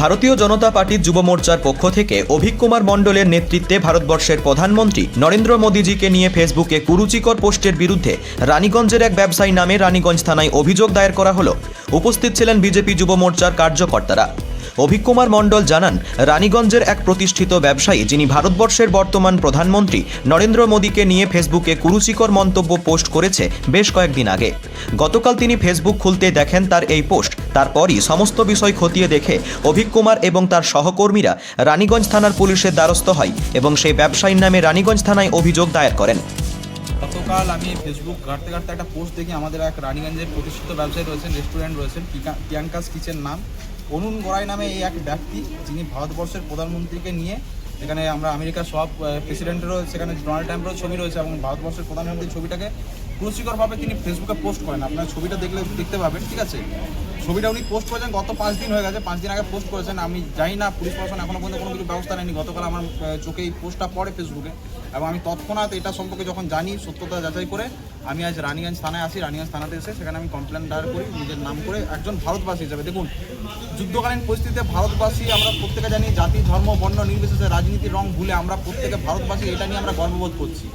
ভারতীয় জনতা পার্টির যুব মোর্চার পক্ষ থেকে অভিক কুমার মণ্ডলের নেতৃত্বে ভারতবর্ষের প্রধানমন্ত্রী নরেন্দ্র মোদীজিকে নিয়ে ফেসবুকে কুরুচিকর পোস্টের বিরুদ্ধে রানীগঞ্জের এক ব্যবসায়ী নামে রানীগঞ্জ থানায় অভিযোগ দায়ের করা হলো। উপস্থিত ছিলেন বিজেপি যুব মোর্চার কার্যকর্তারা। অভিক কুমার মণ্ডল জানান, রানীগঞ্জের এক প্রতিষ্ঠিত ব্যবসায়ী যিনি ভারতবর্ষের বর্তমান প্রধানমন্ত্রী নরেন্দ্র মোদীকে নিয়ে ফেসবুকে কুরুচিকর মন্তব্য পোস্ট করেছে বেশ কয়েকদিন আগে। গতকাল তিনি ফেসবুক খুলতে দেখেন তার এই পোস্ট। তারপরই সমস্ত বিষয় খতিয়ে দেখে অভিক কুমার এবং তার সহকর্মীরা রানীগঞ্জ থানার পুলিশের দ্বারস্থ হয় এবং সেই ব্যবসায়ীর নামে রানীগঞ্জ থানায় অভিযোগ দায়ের করেন। গতকাল আমি ফেসবুক ঘাটতে ঘাটতে একটা পোস্ট দেখি, আমাদের এক রানীগঞ্জের প্রতিষ্ঠিত ব্যবসায়ী রয়েছেন রেস্টুরেন্ট রয়েছেন প্রিয়াঙ্কাস কিচেন নাম। অনুন গড়াই নামে এই এক ব্যক্তি, যিনি ভারতবর্ষের প্রধানমন্ত্রীকে নিয়ে এখানে আমরা আমেরিকার সব প্রেসিডেন্টেরও সেখানে ডোনাল্ড ট্রাম্পেরও ছবি রয়েছে এবং ভারতবর্ষের প্রধানমন্ত্রীর ছবিটাকে কুরুচিকরভাবে তিনি ফেসবুকে পোস্ট করেন। আপনার ছবিটা দেখলে দেখতে পাবেন, ঠিক আছে? ছবিটা উনি পোস্ট করেছেন গত পাঁচ দিন হয়ে গেছে। পাঁচ দিন আগে পোস্ট করেছেন। আমি জানি না, পুলিশ প্রশাসন এখনও পর্যন্ত কোনো কিছু ব্যবস্থা নেয়নি। গতকাল আমার চোখে এই পোস্টটা পড়ে ফেসবুকে এবং আমি তৎক্ষণাৎ এটা সম্পর্কে যখন জানি, সত্যতা যাচাই করে আমি আজ রানীগঞ্জ থানায় আসি। রানীগঞ্জ থানাতে এসে সেখানে আমি কমপ্লেন দায়ের করি, নিজের নাম করে একজন ভারতবাসী হিসাবে। দেখুন, যুদ্ধকালীন পরিস্থিতিতে ভারতবাসী আমরা প্রত্যেকে জানি জাতি, ধর্ম, বর্ণ, নির্বিশেষে রাজনীতির রং ভুলে আমরা প্রত্যেকে ভারতবাসী, এটা নিয়ে আমরা গর্ববোধ করছি।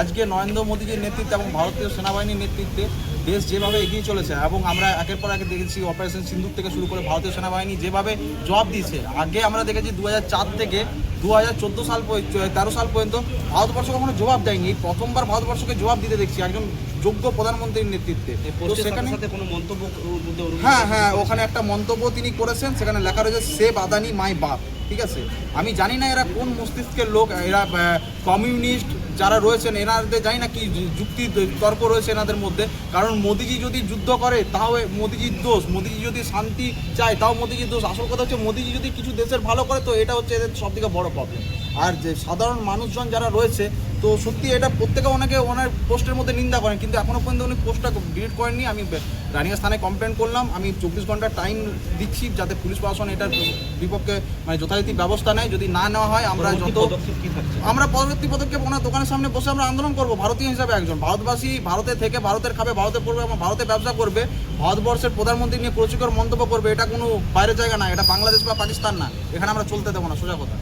আজকে নরেন্দ্র মোদীজির নেতৃত্বে এবং ভারতীয় সেনাবাহিনীর নেতৃত্বে দেশ যেভাবে এগিয়ে চলেছে এবং আমরা একের পর এক দেখেছি অপারেশন সিন্দুর থেকে শুরু করে ভারতীয় সেনাবাহিনী যেভাবে জবাব দিয়েছে। আগে আমরা দেখেছি দু চার থেকে দু হাজার চোদ্দ সাল তেরো সাল পর্যন্ত ভারতবর্ষ কখনো জবাব দেয়নি। এই প্রথমবার ভারতবর্ষকে জবাব দিতে দেখছি একজন যোগ্য প্রধানমন্ত্রীর নেতৃত্বে। তো সেখানে কোনো মন্তব্য হ্যাঁ হ্যাঁ ওখানে একটা মন্তব্য তিনি করেছেন সেখানে লেখা রয়েছে সেভ আদানি মাই বাপ। ঠিক আছে? আমি জানি না এরা কোন মস্তিষ্কের লোক, এরা কমিউনিস্ট যারা রয়েছেন, এনাদের জানি না কি যুক্তি তর্ক রয়েছে এনাদের মধ্যে। কারণ মোদিজি যদি যুদ্ধ করে তাও মোদিজির দোষ। মোদিজি যদি শান্তি চায়, তাও মোদিজির দোষ। আসল কথা হচ্ছে, মোদিজি যদি কিছু দেশের ভালো করে, তো এটা হচ্ছে এদের সব থেকে বড় প্রবলেম আর যে সাধারণ মানুষজন যারা রয়েছে, তো সত্যি এটা প্রত্যেকে অনেকে ওনার পোস্টের মধ্যে নিন্দা করেন। কিন্তু এখনও পর্যন্ত উনি পোস্টটা ডিলিট করেননি। আমি রানিয়া থানায় কমপ্লেন করলাম। আমি চব্বিশ ঘণ্টা টাইম দিচ্ছি যাতে পুলিশ প্রশাসন এটার বিপক্ষে মানে যথারীতি ব্যবস্থা নেয়। যদি না নেওয়া হয় আমরা যত আমরা পরবর্তী পদক্ষেপ ওনার দোকানের সামনে বসে আমরা আন্দোলন করব ভারতীয় হিসাবে একজন। ভারতবাসী ভারতে থেকে ভারতের খাবে ভারতে পড়বে এবং ভারতে ব্যবসা করবে ভারতবর্ষের প্রধানমন্ত্রী নিয়ে প্রচুর মন্তব্য করবে এটা কোনো বাইরের জায়গা না এটা বাংলাদেশ বা পাকিস্তান না। এখানে আমরা চলতে দেবো না সোজা কথা।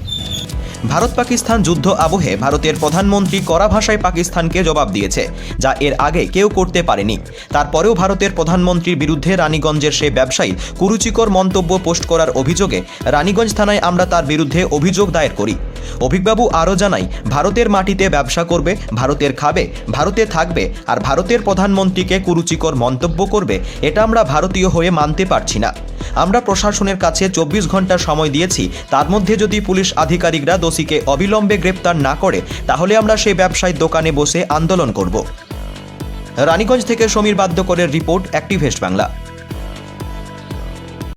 ভারত পাকিস্তান যুদ্ধ আবহে ভারতের প্রধানমন্ত্রী কড়া ভাষায় পাকিস্তানকে জবাব দিয়েছে যা এর আগে কেউ করতে পারেনি। তারপরেও ভারতের প্রধানমন্ত্রীর বিরুদ্ধে রানীগঞ্জের সেই ব্যবসায়ী কুরুচিকর মন্তব্য পোস্ট করার অভিযোগে রানীগঞ্জ থানায় আমরা তার বিরুদ্ধে অভিযোগ দায়ের করি। অভিকবাবু আরও জানাই ভারতের মাটিতে ব্যবসা করবে, ভারতের খাবে, ভারতে থাকবে আর ভারতের প্রধানমন্ত্রীকে কুরুচিকর মন্তব্য করবে, এটা আমরা ভারতীয় হয়ে মানতে পারছি না। আমরা প্রশাসনের কাছে চব্বিশ ঘণ্টা সময় দিয়েছি, তার মধ্যে যদি পুলিশ আধিকারিকরা দোষীকে অবিলম্বে গ্রেপ্তার না করে, তাহলে আমরা সেই ব্যবসায়ীর দোকানে বসে আন্দোলন করব। রানীগঞ্জ থেকে সমীর বাধ্য করে রিপোর্ট অ্যাক্টিভেস্ট বাংলা।